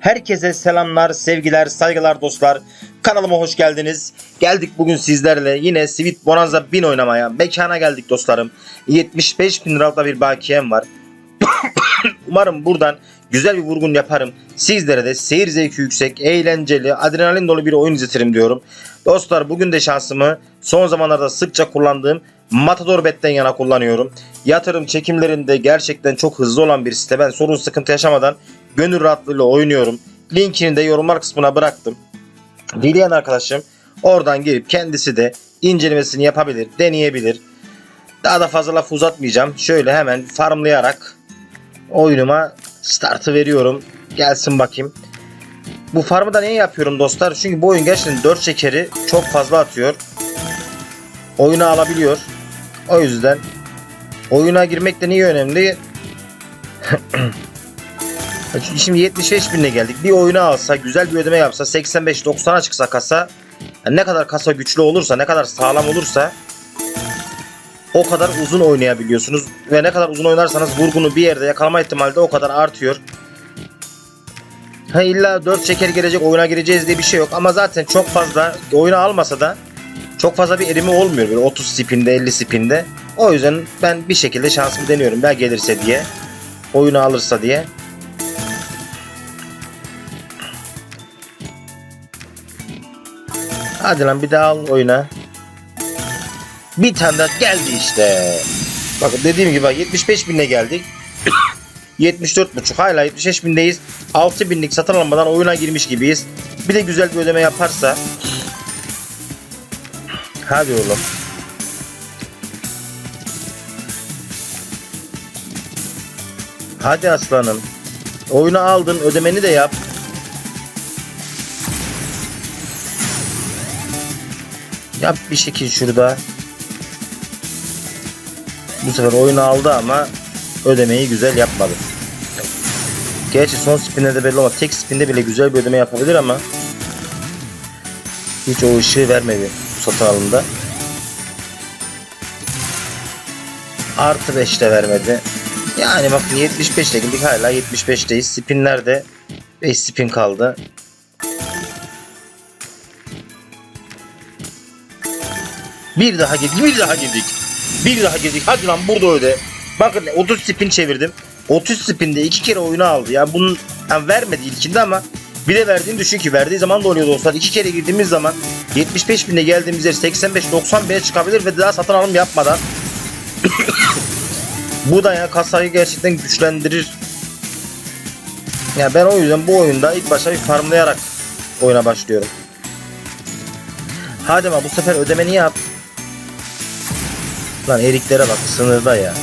Herkese selamlar, sevgiler, saygılar dostlar. Kanalıma hoş geldiniz. Geldik bugün sizlerle yine Sweet Bonanza 1000 oynamaya. Mekana geldik dostlarım. 75 bin liralık bir bakiyem var. Umarım buradan güzel bir vurgun yaparım. Sizlere de seyir zevki yüksek, eğlenceli, adrenalin dolu bir oyun izletirim diyorum. Dostlar bugün de şansımı son zamanlarda sıkça kullandığım Matador Bet'ten yana kullanıyorum. Yatırım çekimlerinde gerçekten çok hızlı olan bir site. Ben sorun sıkıntı yaşamadan gönül rahatlığıyla oynuyorum. Linkini de yorumlar kısmına bıraktım. Dileyen arkadaşım oradan girip kendisi de incelemesini yapabilir, deneyebilir. Daha da fazla laf uzatmayacağım. Şöyle hemen farmlayarak oyunuma startı veriyorum. Gelsin bakayım. Bu farmı da niye yapıyorum dostlar? Çünkü bu oyun gerçekten 4 şekeri çok fazla atıyor. Oyunu alabiliyor. O yüzden oyuna girmek de niye önemli? Şimdi 75 binle geldik. Bir oyunu alsa, güzel bir ödeme yapsa, 85-90'a çıksa kasa, yani ne kadar kasa güçlü olursa, ne kadar sağlam olursa o kadar uzun oynayabiliyorsunuz. Ve ne kadar uzun oynarsanız vurgunu bir yerde yakalama ihtimali de o kadar artıyor. Ha illa 4 şeker gelecek oyuna gireceğiz diye bir şey yok. Ama zaten çok fazla oyuna almasa da çok fazla bir erimi olmuyor. Böyle 30 spinde 50 spinde. O yüzden ben bir şekilde şansımı deniyorum. Ben gelirse diye. Oyunu alırsa diye. Hadi lan bir daha al oyuna. Bir tane daha geldi işte. Bakın dediğim gibi bak 75 binle geldik. 74.5 hala 75 bindeyiz. 6 binlik satın almadan oyuna girmiş gibiyiz. Bir de güzel bir ödeme yaparsa. Hadi oğlum. Hadi aslanım. Oyunu aldın ödemeni de yap. Yap bir şekil şurada. Bu sefer oyunu aldı ama ödemeyi güzel yapmadı. Gerçi son spinde de belli olmaz. Tek spinde bile güzel bir ödeme yapabilir ama hiç o ışığı vermedi bu satın alımda. Artı 5 de vermedi. Yani bakın 75 ile girdik hala 75'teyiz. Spinlerde 5 spin kaldı. Bir daha girdik, bir daha girdik. Bir daha girdik. Hadi lan burada öde. Bakın 30 spin çevirdim. 30 spinde iki kere oyunu aldı. Yani bunun yani vermedi ilkinde ama bir de verdiğini düşün ki verdiği zaman da oluyor dostlar. İki kere girdiğimiz zaman 75 binde geldiğimiz yer 85-90 bine çıkabilir ve daha satın alım yapmadan bu da ya kasayı gerçekten güçlendirir. Ya ben o yüzden bu oyunda ilk başta bir farmlayarak oyuna başlıyorum. Hadi ama bu sefer ödemeni yap. Lan eriklere bak sınırda ya.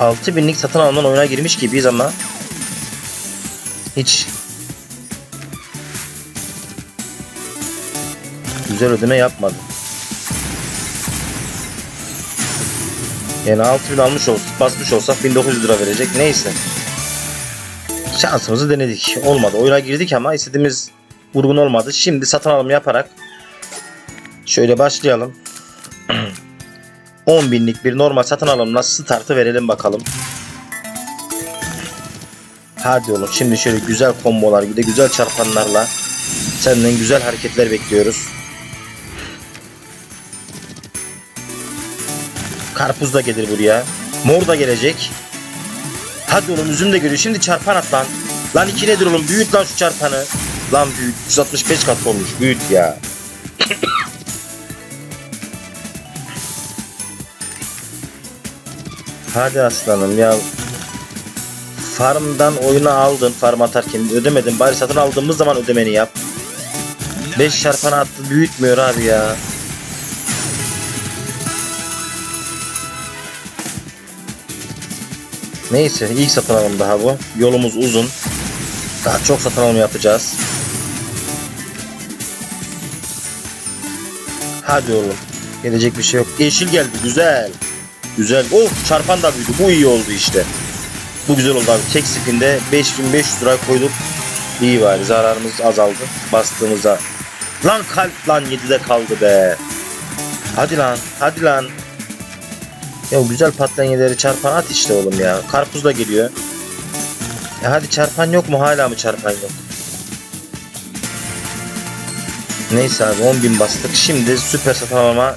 6000'lik satın alman oyuna girmiş gibiyiz ama hiç güzel ödeme yapmadı. Yani 6000 almış olsak, basmış olsak 1900 lira verecek. Neyse. Şansımızı denedik. Olmadı. Oyuna girdik ama istediğimiz vurgun olmadı. Şimdi satın alım yaparak şöyle başlayalım. 10 binlik bir normal satın alımla startı verelim bakalım. Hadi oğlum şimdi şöyle güzel kombolar de güzel çarpanlarla senden güzel hareketler bekliyoruz. Karpuz da gelir buraya. Mor da gelecek. Hadi oğlum üzüm de geliyor. Şimdi çarpan at lan. Lan iki nedir oğlum? Büyüt lan şu çarpanı. Lan büyüt. 165 kat olmuş. Büyüt ya. Hadi aslanım ya. Farmdan oyunu aldın farm atarken ödemedin. Bari satın aldığımız zaman ödemeni yap. 5 çarpana attı büyütmüyor abi ya. Neyse ilk satın alım daha bu. Yolumuz uzun. Daha çok satın alım yapacağız. Hadi oğlum. Gelecek bir şey yok. Yeşil geldi güzel. Güzel. Oh çarpan da büyüdü. Bu iyi oldu işte. Bu güzel oldu abi. Tek spinde 5500 lira koyduk. İyi bari zararımız azaldı. Bastığımızda. Lan kalp lan 7'de kaldı be. Hadi lan. Hadi lan. Ya güzel patlayan yerleri çarpan at işte oğlum ya. Karpuz da geliyor. E hadi çarpan yok mu? Hala mı çarpan yok? Neyse abi 10.000 bastık. Şimdi süper satın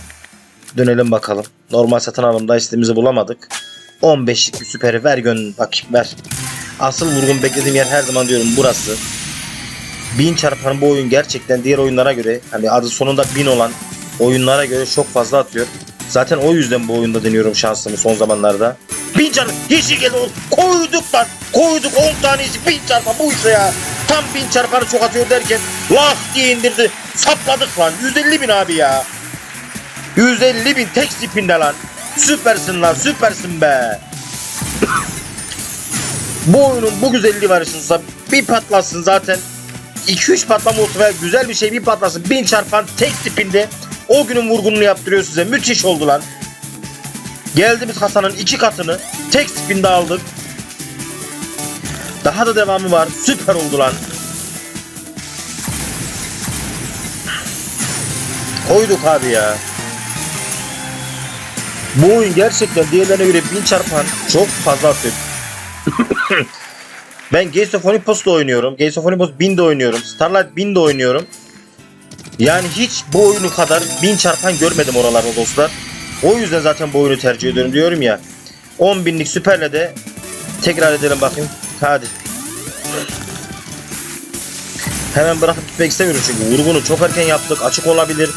dönelim bakalım. Normal satın alımda istediğimizi bulamadık. 15'lik bir süperi ver gönlün bakayım ver. Asıl vurgun beklediğim yer her zaman diyorum burası. 1000 çarpan bu oyun gerçekten diğer oyunlara göre hani adı sonunda 1000 olan oyunlara göre çok fazla atıyor. Zaten o yüzden bu oyunda deniyorum şansımı son zamanlarda. 1000 çarpan yeşil geldi. Koyduk lan. Koyduk 10 tanesi 1000 çarpan bu işte ya. Tam 1000 çarpanı çok atıyor derken lah diye indirdi. Sapladık lan. 150 bin abi ya. 150 bin tek spinde lan. Süpersin lan süpersin be. bu oyunun bu güzelliği var işte bir patlasın zaten 2-3 patlama olsa ve güzel bir şey bir patlasın 1000 çarpan tek spinde o günün vurgununu yaptırıyor size müthiş oldu lan. Geldiğimiz kasanın iki katını tek spinde aldık. Daha da devamı var süper oldu lan. Koyduk abi ya. Bu oyun gerçekten diğerlerine göre bin çarpan çok fazla atıyor. ben Gates of Olympus'ta oynuyorum. Gates of Olympus 1000'de oynuyorum. Starlight 1000'de oynuyorum. Yani hiç bu oyunu kadar bin çarpan görmedim oralarda dostlar. O yüzden zaten bu oyunu tercih ediyorum diyorum ya. 10 binlik süperle de tekrar edelim bakayım. Hadi. Hemen bırakıp gitmek istemiyorum çünkü vurgunu çok erken yaptık. Açık olabilir.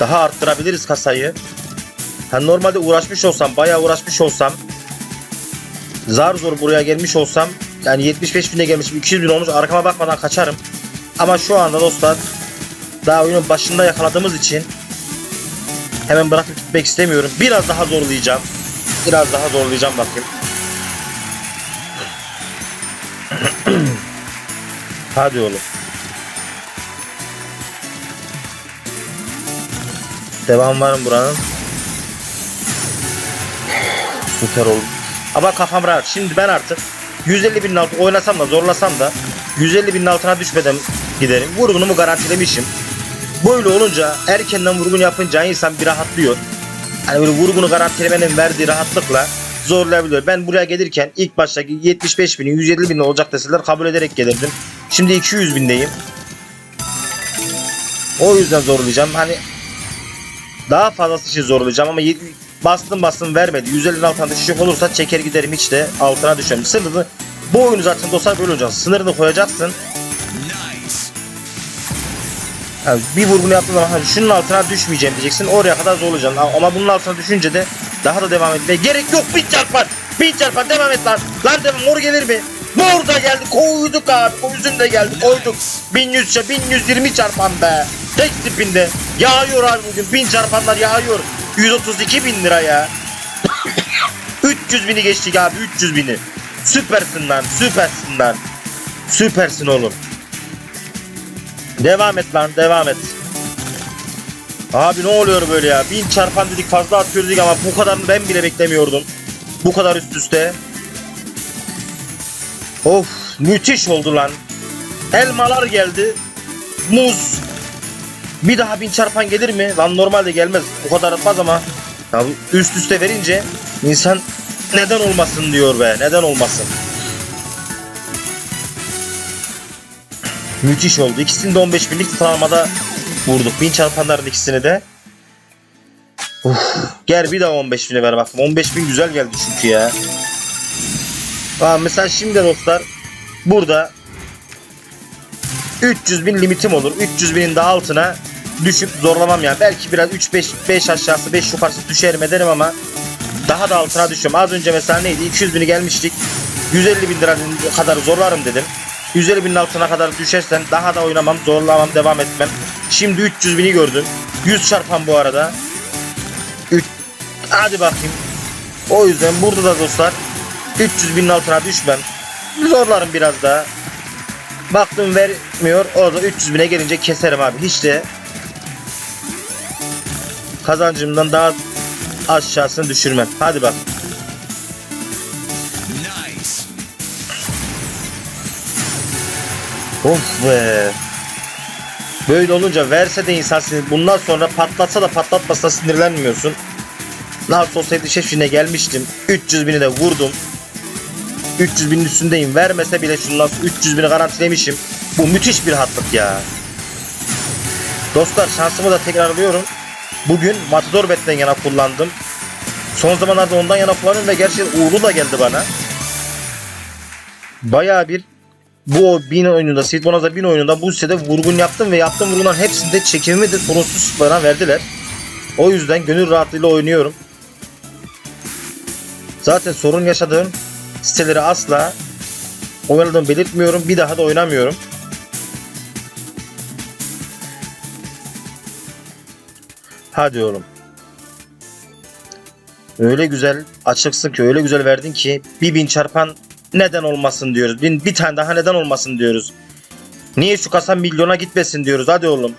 Daha arttırabiliriz kasayı. Ha normalde uğraşmış olsam, bayağı uğraşmış olsam zar zor buraya gelmiş olsam yani 75 bine gelmişim 200 bin olmuş arkama bakmadan kaçarım. Ama şu anda dostlar daha oyunun başında yakaladığımız için hemen bırakıp gitmek istemiyorum. Biraz daha zorlayacağım. Biraz daha zorlayacağım bakayım. Hadi oğlum. Devam var mı buranın? Süper oldu. Ama kafam rahat. Şimdi ben artık 150 binin altı oynasam da zorlasam da 150 binin altına düşmeden giderim. Vurgunumu garantilemişim. Böyle olunca erkenden vurgun yapınca insan bir rahatlıyor. Hani böyle vurgunu garantilemenin verdiği rahatlıkla zorlayabiliyor. Ben buraya gelirken ilk baştaki 75 bini 150 bin olacak deseler kabul ederek gelirdim. Şimdi 200 bindeyim. O yüzden zorlayacağım. Hani daha fazlası için zorlayacağım ama bastım bastım vermedi. 150'nin altına düşecek olursa çeker giderim hiç de altına düşmem. Sınırını bu oyunu zaten dostlar böyle olacak. Sınırını koyacaksın. Yani bir vurgunu yaptığın zaman "Hadi şunun altına düşmeyeceğim diyeceksin. Oraya kadar zorlayacaksın. Ama bunun altına düşünce de daha da devam etmeye gerek yok. Bin çarpan. Bin çarpan devam et lan. Lan devam mor gelir mi? Mor da geldi. Koyduk abi. Üzüm de geldi. Koyduk. 1100 ça- 1120 çarpan be. Tek tipinde. Yağıyor abi bugün. Bin çarpanlar yağıyor. 132 bin lira ya. 300 bini geçtik abi. 300 bini. Süpersin lan. Süpersin lan. Süpersin oğlum. Devam et lan devam et. Abi ne oluyor böyle ya? Bin çarpan dedik fazla atıyoruz ama bu kadarını ben bile beklemiyordum. Bu kadar üst üste. Of müthiş oldu lan. Elmalar geldi. Muz. Bir daha bin çarpan gelir mi? Lan normalde gelmez. Bu kadar atmaz ama. Ya üst üste verince insan neden olmasın diyor be. Neden olmasın? Müthiş oldu. İkisini de 15 binlik sıralalamada vurduk. Bin çarpanların ikisini de. Uf, gel bir daha 15 bine ver bakalım. 15 bin güzel geldi çünkü ya. Aa, mesela şimdi dostlar burada 300 bin limitim olur. 300 binin de altına düşüp zorlamam yani. Belki biraz 3-5 5 aşağısı 5 yukarısı düşerim ederim ama daha da altına düşüyorum. Az önce mesela neydi? 200 bini gelmiştik. 150 bin lira kadar zorlarım dedim. 150 binin altına kadar düşersen daha da oynamam, zorlamam, devam etmem. Şimdi 300 bini gördüm. 100 çarpan bu arada. Üç... Hadi bakayım. O yüzden burada da dostlar 300 binin altına düşmem. Zorlarım biraz daha. Baktım vermiyor. Orada 300 bine gelince keserim abi. Hiç de kazancımdan daha aşağısını düşürmem. Hadi bak. Of be. Böyle olunca verse de insan sinir. Bundan sonra patlatsa da patlatmasa sinirlenmiyorsun. Nasıl olsaydı şefine gelmiştim. 300 bini de vurdum. 300 binin üstündeyim. Vermese bile şundan 300 bini garantilemişim. Bu müthiş bir hatlık ya. Dostlar şansımı da tekrarlıyorum. Bugün Matador Bet'ten yana kullandım. Son zamanlarda ondan yana kullanıyorum ve gerçekten uğurlu da geldi bana. Bayağı bir bu bin oyununda, Sweet Bonanza bin oyununda bu sitede vurgun yaptım ve yaptığım vurgunların hepsinde çekimimi de sorunsuz bana verdiler. O yüzden gönül rahatlığıyla oynuyorum. Zaten sorun yaşadığım siteleri asla oynadığımı belirtmiyorum. Bir daha da oynamıyorum. Hadi oğlum. Öyle güzel açıksın ki öyle güzel verdin ki bir bin çarpan neden olmasın diyoruz. Bin, bir tane daha neden olmasın diyoruz. Niye şu kasa milyona gitmesin diyoruz. Hadi oğlum.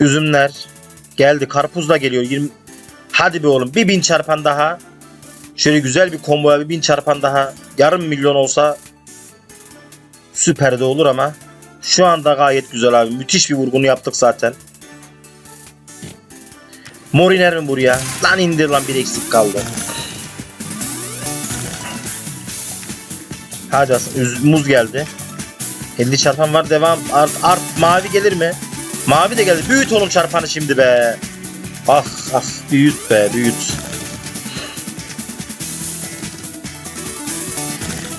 Üzümler geldi. Karpuz da geliyor. 20... Hadi be oğlum. Bir bin çarpan daha. Şöyle güzel bir komboya bir bin çarpan daha. Yarım milyon olsa süper de olur ama şu anda gayet güzel abi. Müthiş bir vurgunu yaptık zaten. Mor iner mi buraya? Lan indir lan bir eksik kaldı. Hadi aslan. Muz geldi. 50 çarpan var devam. Art, art mavi gelir mi? Mavi de geldi. Büyüt oğlum çarpanı şimdi be. Ah ah büyüt be büyüt.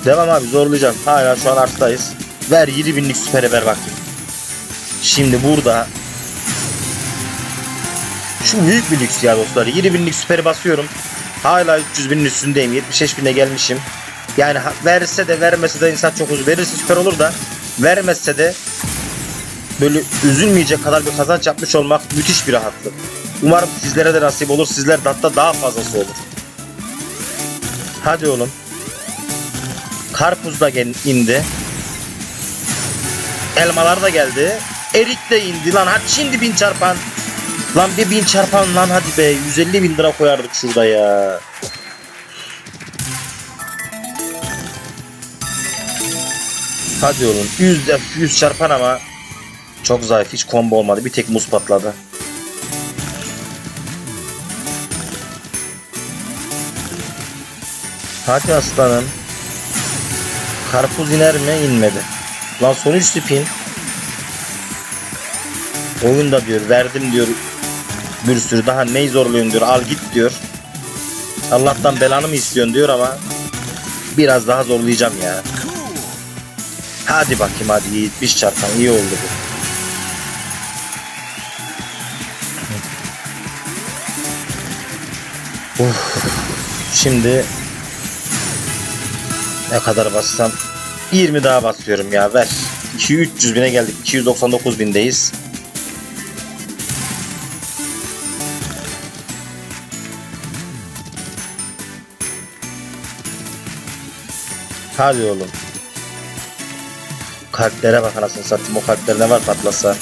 Devam abi zorlayacağım. Hala şu an arttayız. Ver 7 binlik süperi ver bakayım. Şimdi burada şu büyük bir lüks ya dostlar. 7 binlik süperi basıyorum. Hala 300 binin üstündeyim. 75 bine gelmişim. Yani verse de vermese de insan çok uzun. Verirse süper olur da vermezse de böyle üzülmeyecek kadar bir kazanç yapmış olmak müthiş bir rahatlık. Umarım sizlere de nasip olur. Sizler de hatta daha fazlası olur. Hadi oğlum. Karpuz da indi. Elmalar da geldi. Erik de indi lan. Hadi şimdi bin çarpan. Lan bir bin çarpan lan hadi be. 150 bin lira koyardık şurada ya. Hadi oğlum. 100 de 100 çarpan ama çok zayıf. Hiç combo olmadı. Bir tek muz patladı. Hadi aslanım. Karpuz iner mi? İnmedi. Lan son 3 spin. Oyunda diyor verdim diyor bir sürü daha neyi zorluyorsun diyor al git diyor. Allah'tan belanı mı istiyorsun diyor ama biraz daha zorlayacağım ya. Hadi bakayım hadi 70 çarpan iyi oldu bu. Uf. Şimdi ne kadar bassam 20 daha basıyorum ya ver. 2 300 bine geldik. 299 bindeyiz. Hadi oğlum. Kalplere bak anasını satayım. O kalpler ne var patlasa.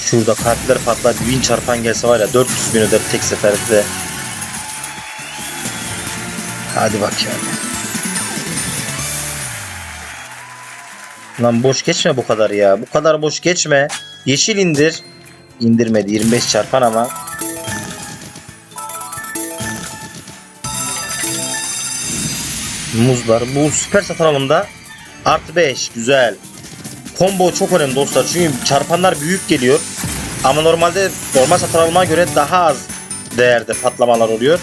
Şurada kalpler patlar. Bin çarpan gelse var ya 400 bin öder tek seferde. Hadi bak yani. Lan boş geçme bu kadar ya. Bu kadar boş geçme. Yeşil indir. İndirmedi 25 çarpan ama. Muzlar. Bu süper satın alımda artı 5 güzel. Combo çok önemli dostlar. Çünkü çarpanlar büyük geliyor. Ama normalde normal satın almaya göre daha az değerde patlamalar oluyor.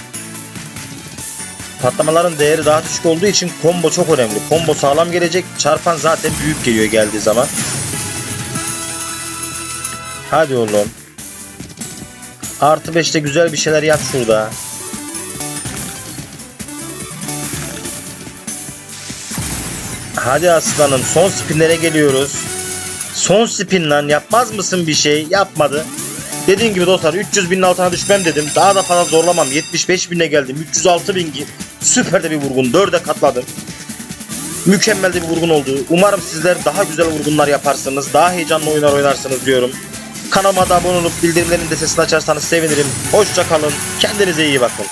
Patlamaların değeri daha düşük olduğu için combo çok önemli. Combo sağlam gelecek. Çarpan zaten büyük geliyor geldiği zaman. Hadi oğlum. Artı 5'te güzel bir şeyler yap şurada. Hadi aslanım son spinlere geliyoruz. Son spin lan yapmaz mısın bir şey? Yapmadı. Dediğim gibi dostlar 300 binin altına düşmem dedim. Daha da fazla zorlamam. 75 bine geldim. 306 bin süper de bir vurgun. 4'e katladım. Mükemmel de bir vurgun oldu. Umarım sizler daha güzel vurgunlar yaparsınız. Daha heyecanlı oyunlar oynarsınız diyorum. Kanalıma da abone olup bildirimlerin de sesini açarsanız sevinirim. Hoşça kalın. Kendinize iyi bakın.